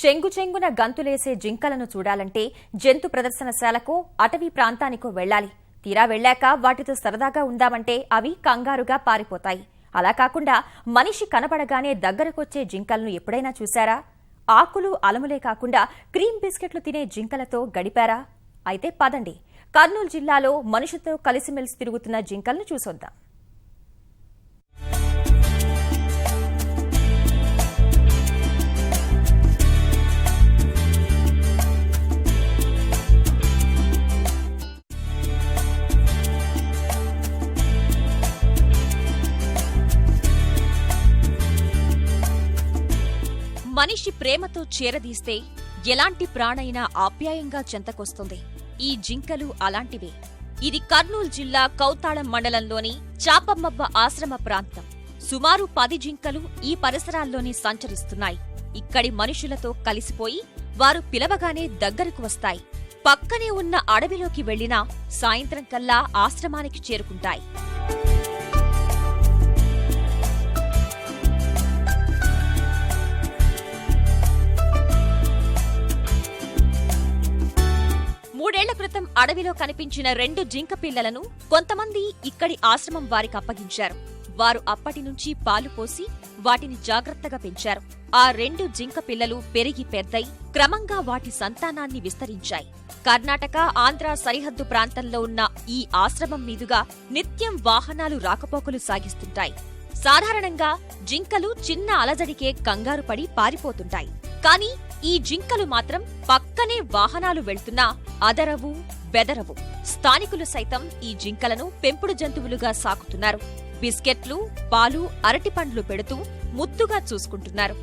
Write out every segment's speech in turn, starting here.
చెంగు చెంగున గంతులేసే జింకలను చూడాలంటే జంతు ప్రదర్శనశాలకు అటవీ ప్రాంతానికో వెళ్ళాలి. తీరా వెళ్ళాక వాటితో సరదాగా ఉందామంటే అవి కంగారుగా పారిపోతాయి. అలా కాకుండా మనిషి కనపడగానే దగ్గరకొచ్చే జింకలను ఎప్పుడైనా చూశారా? ఆకులు అలములే కాకుండా క్రీమ్ బిస్కెట్లు తినే జింకలతో గడిపారా? అయితే పదండి. కర్నూలు జిల్లాలో మనిషితో కలిసిమెలిసి తిరుగుతున్న జింకలను చూసొద్దాం. మనిషి ప్రేమతో చేరదీస్తే ఎలాంటి ప్రాణైనా ఆప్యాయంగా చెంతకొస్తుంది. ఈ జింకలు అలాంటివే. ఇది కర్నూలు జిల్లా కౌతాళం మండలంలోని చాపమ్మబ్బ ఆశ్రమ ప్రాంతం. సుమారు పది జింకలు ఈ పరిసరాల్లోనే సంచరిస్తున్నాయి. ఇక్కడి మనుషులతో కలిసిపోయి వారు పిలవగానే దగ్గరకు వస్తాయి. పక్కనే ఉన్న అడవిలోకి వెళ్ళినా సాయంత్రం కల్లా ఆశ్రమానికి చేరుకుంటాయి. క్రితం అడవిలో కనిపించిన రెండు జింక పిల్లలను కొంతమంది ఇక్కడి ఆశ్రమం వారికి అప్పగించారు. వారు అప్పటి నుంచి పాలు పోసి వాటిని జాగ్రత్తగా పెంచారు. ఆ రెండు జింక పిల్లలు పెరిగి పెద్దై క్రమంగా వాటి సంతానాన్ని విస్తరించాయి. కర్ణాటక ఆంధ్ర సరిహద్దు ప్రాంతంలో ఉన్న ఈ ఆశ్రమం మీదుగా నిత్యం వాహనాలు రాకపోకలు సాగిస్తుంటాయి. సాధారణంగా జింకలు చిన్న అలజడికే కంగారు పడి పారిపోతుంటాయి. కానీ ఈ జింకలు మాత్రం పక్కనే వాహనాలు వెళ్తున్నా అదరవు బెదరవు. స్థానికులు సైతం ఈ జింకలను పెంపుడు జంతువులుగా సాకుతున్నారు. బిస్కెట్లు పాలు అరటిపండ్లు పెడుతూ ముద్దుగా చూసుకుంటున్నారు.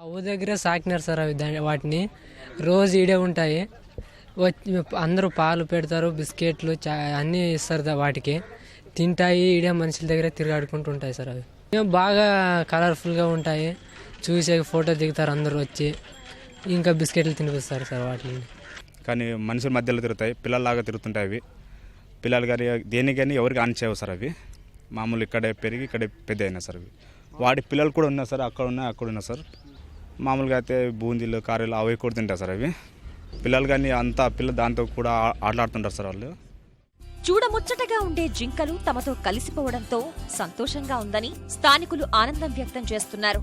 ఆ దగ్గర సాకినారు సార్ అవి వాటిని. రోజు ఈడే ఉంటాయి. వచ్చి అందరూ పాలు పెడతారు బిస్కెట్లు అన్నీ ఇస్తారు వాటికి. తింటాయి ఈడే మనుషుల దగ్గర తిరగాడుకుంటూ ఉంటాయి సార్ అవి. బాగా కలర్ఫుల్గా ఉంటాయి. చూసే ఫోటో దిగుతారు అందరూ వచ్చి. ఇంకా బిస్కెట్లు తినిపిస్తారు సార్ వాటిని. కానీ మనుషుల మధ్యలో తిరుగుతాయి పిల్లల్లాగా తిరుగుతుంటాయి అవి. పిల్లలు కానీ దేనికి కానీ ఎవరికి ఆన్ చేయవు సార్ అవి. మామూలు ఇక్కడే పెరిగి ఇక్కడే పెద్ద అయినా సార్ అవి. వాటి పిల్లలు కూడా ఉన్నాయి సార్ అక్కడ ఉన్నా అక్కడ ఉన్నా సార్. మామూలుగా అయితే బూందీలు కారీలు అవి కూడా తింటారు సార్ అవి. పిల్లలు కానీ అంతా పిల్ల దాంతో కూడా ఆటలాడుతుంటారు సార్ వాళ్ళు. చూడముచ్చటగా ఉండే జింకలు తమతో కలిసిపోవడంతో సంతోషంగా ఉందని స్థానికులు ఆనందం వ్యక్తం చేస్తున్నారు.